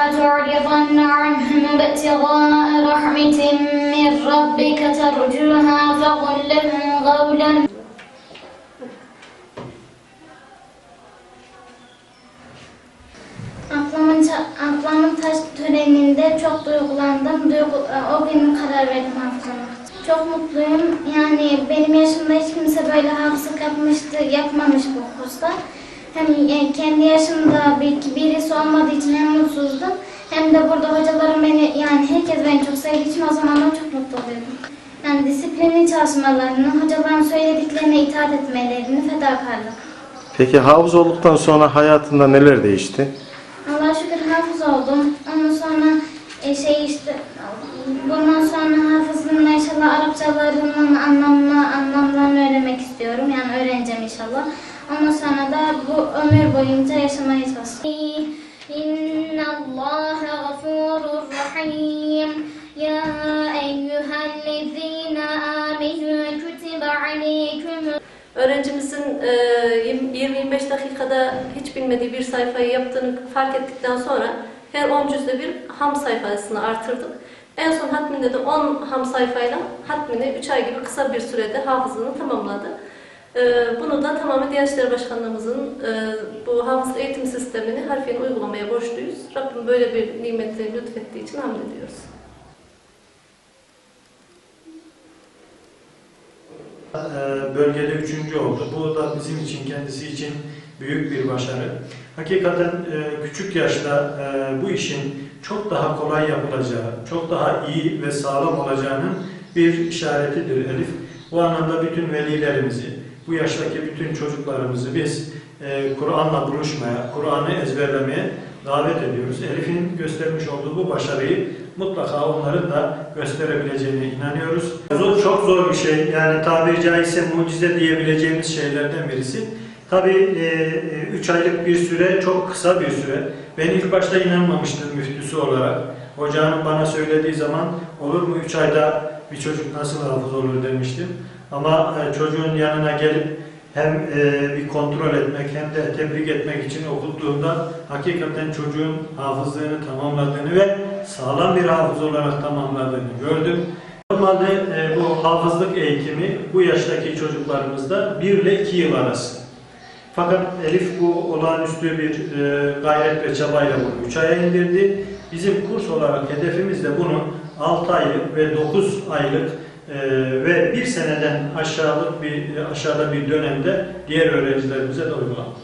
تعرضن عنهم ابتغاء رحمة من ربك ترجوها فقل لهم قولا Ablamın, ça- ablamın taş töreninde çok duygulandım. Duygu, o gün karar verdim hafızlamak. Çok mutluyum. Yani benim yaşımda hiç kimse böyle hafızlık yapmıştı, yapmamış bu kursta. Hem e, kendi yaşımda bir, birisi olmadığı için hem mutsuzdum. Hem de burada hocalarım beni, yani herkes beni çok sevdiği için o zamanlar çok mutlu oluyordum. Yani disiplinli çalışmalarını, hocaların söylediklerine itaat etmelerini, fedakarlık. Peki hafız olduktan sonra hayatında neler değişti? Allah'a şükür hafız oldum. Ondan sonra e, şey işte bundan sonra hafızlığımla inşallah Arapçalarının anlamını, anlamlarını öğrenmek istiyorum. Yani öğreneceğim inşallah. Ondan sonra da bu ömür boyunca çalışıyorum. İnna Allah gafurur rahim. Ya eyyühellezine aminu kutibe aleyküm Öğrencimizin e, 20-25 dakikada hiç bilmediği bir sayfayı yaptığını fark ettikten sonra her 10 cüzde bir ham sayfasını artırdık. En son hatminde de 10 ham sayfayla hatmini 3 ay gibi kısa bir sürede hafızlığını tamamladı. E, Bunu da tamamen Diyanet İşleri Başkanlığımızın e, bu hafız eğitim sistemini harfiyen uygulamaya borçluyuz. Rabbim böyle bir nimeti lütfettiği için hamd ediyoruz. Ee, bölgede üçüncü oldu. Bu da bizim için, kendisi için büyük bir başarı. Hakikaten e, küçük yaşta e, bu işin çok daha kolay yapılacağı, çok daha iyi ve sağlam olacağının bir işaretidir Elif. Bu anlamda bütün velilerimizi, bu yaştaki bütün çocuklarımızı biz e, Kur'an'la buluşmaya, Kur'an'ı ezberlemeye davet ediyoruz. Elif'in göstermiş olduğu bu başarıyı mutlaka onların da gösterebileceğine inanıyoruz. Zor, çok zor bir şey. Yani tabiri caizse mucize diyebileceğimiz şeylerden birisi. Tabii 3 aylık bir süre çok kısa bir süre. Ben ilk başta inanmamıştım müftüsü olarak. Hocanın bana söylediği zaman olur mu 3 ayda bir çocuk nasıl hafız olur demiştim. Ama e, çocuğun yanına gelip hem e, bir kontrol etmek hem de tebrik etmek için okuttuğumda hakikaten çocuğun hafızlığını tamamladığını ve sağlam bir hafız olarak tamamladığını gördüm. Normalde e, bu hafızlık eğitimi bu yaştaki çocuklarımızda 1 ile 2 yıl arası. Fakat Elif bu olağanüstü bir gayret ve çabayla bunu 3 aya indirdi. Bizim kurs olarak hedefimiz de bunu 6 aylık ve 9 aylık e, ve bir seneden aşağılık bir aşağıda bir dönemde diğer öğrencilerimize de uygulamak.